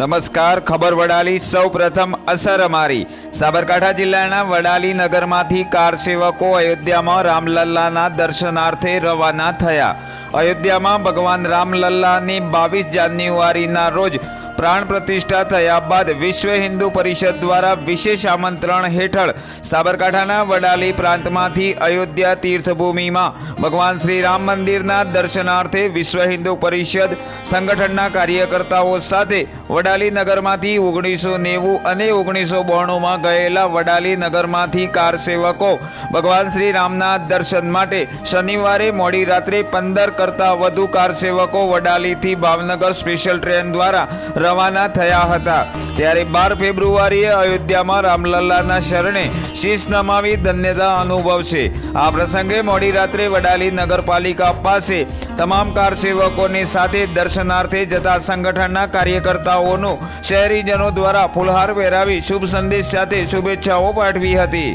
નમસ્કાર, ખબર વડાલી સૌ પ્રથમ અસર અમારી. સાબરકાંઠા જિલ્લાના વડાલી નગરમાંથી કાર સેવકો અયોધ્યામાં રામલલ્લાના દર્શનાર્થે રવાના થયા. અયોધ્યામાં ભગવાન રામલલ્લાની બાવીસ જાન્યુઆરીના રોજ પ્રાણ પ્રતિષ્ઠા થયા બાદ વિશ્વ હિન્દુ પરિષદ દ્વારા વિશેષ આમંત્રણ હેઠળ સાબરકાંઠાના વડાલી પ્રાંતમાંથી અયોધ્યા તીર્થભૂમિમાં ભગવાન શ્રી રામ મંદિરના દર્શનાર્થે વિશ્વ હિન્દુ પરિષદ સંગઠનના કાર્યકર્તાઓ સાથે વડાલી નગરમાંથી ઓગણીસો નેવું અને ઓગણીસો બોણુંમાં ગયેલા વડાલી નગરમાંથી કાર સેવકો ભગવાન શ્રી રામના દર્શન માટે શનિવારે મોડી રાત્રે પંદર કરતાં વધુ કાર સેવકો વડાલીથી ભાવનગર સ્પેશિયલ ટ્રેન દ્વારા રવાના થયા હતા. ત્યારે બાર ફેબ્રુઆરીએ અયોધ્યામાં રામલલ્લાના શરણે શીશ નમાવી ધન્યતા અનુભવશે. આ પ્રસંગે મોડી રાત્રે વડાલી નગરપાલિકા પાસે તમામ કાર સેવકોની સાથે દર્શનાર્થે જતા સંગઠનના કાર્યકર્તાઓનું શહેરીજનો દ્વારા ફુલહાર પહેરાવી શુભ સંદેશ સાથે શુભેચ્છાઓ પાઠવી હતી.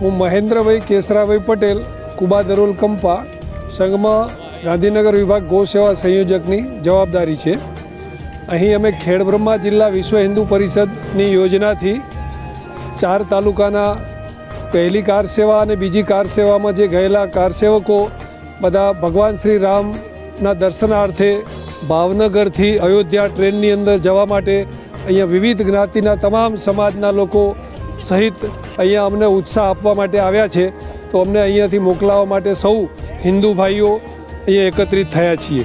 હું મહેન્દ્રભાઈ કેસરાભાઈ પટેલ, કુબા દરોલ કંપા સંઘમાં ગાંધીનગર વિભાગ ગૌ સેવા સંયોજકની જવાબદારી છે. અહીં અમે ખેડબ્રહ્મા જિલ્લા વિશ્વ હિન્દુ પરિષદની યોજનાથી ચાર તાલુકાના પહેલી કાર સેવા અને બીજી કાર સેવામાં જે ગયેલા કાર સેવકો બધા ભગવાન શ્રી રામના દર્શનાર્થે ભાવનગરથી અયોધ્યા ટ્રેનની અંદર જવા માટે અહીંયા વિવિધ જ્ઞાતિના તમામ સમાજના લોકો સહિત અહીંયા અમને ઉત્સાહ આપવા માટે આવ્યા છે. તો અમને અહીંયાથી મોકલાવવા માટે સૌ હિન્દુ ભાઈઓ અહીંયા એકત્રિત થયા છીએ.